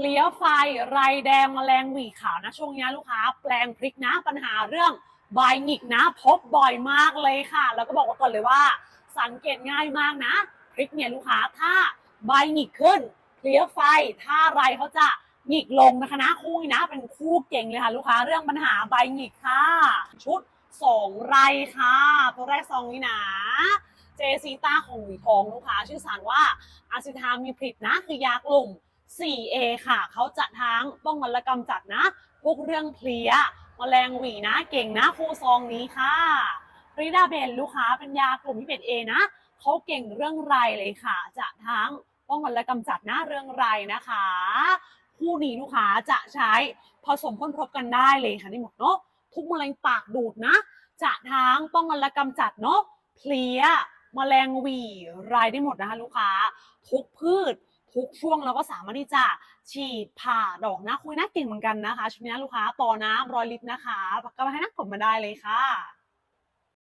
เพลี้ยไฟไรแดงแมลงหวีขาวนะช่วงนี้ลูกค้า แปลงพริกนะปัญหาเรื่องใบหงิกนะ พบบ่อยมากเลยค่ะ แล้วก็บอกว่าก่อนเลยว่า สังเกตง่ายมากนะพริกเนี่ยลูกค้าถ้าใบหงิกขึ้นเพลี้ยไฟถ้าไรเขาจะหงิกลงนะคะนะคู่นี้นะเป็นคู่เก่งเลยค่ะ ลูกค้าเรื่องปัญหาใบหงิกค่ะ ชุดสองไรค่ะตัวแรกซองนี้นะเจซีต้าของหวีทองลูกค้าชื่อสารว่าอาซิทามีผลิตนะคือยากลุ่ม 4A ค่ะเขาจะทั้งป้องกันและกำจัดนะ พวกเรื่องเพลี้ยแมลงหวีนะเก่งนะคู่ซองนี้ค่ะริดาเบนลูกค้าเป็นยากลุ่มที่เป็น A นะเขาเก่งเรื่องไรเลยค่ะ จะทั้งป้องกันและกำจัดนะเรื่องไรนะคะ คู่นี้ลูกค้าจะใช้ผสมพ่นพบกันได้เลยค่ะนี่หมดเนาะทุกแมลงปากดูดนะ จะทั้งป้องกันและกำจัดเนาะเพลี้ยแมลงหวีรายได้หมดนะคะ ลูกค้า ทุกพืช ทุกช่วงเราก็สามารถที่จะฉีดผ่าดอกนะคุยน่าเก่งเหมือนกันนะคะชุดนี้ลูกค้าต่อน้ำร้อยลิตรนะคะก็มาให้นักกดมาได้เลยค่ะ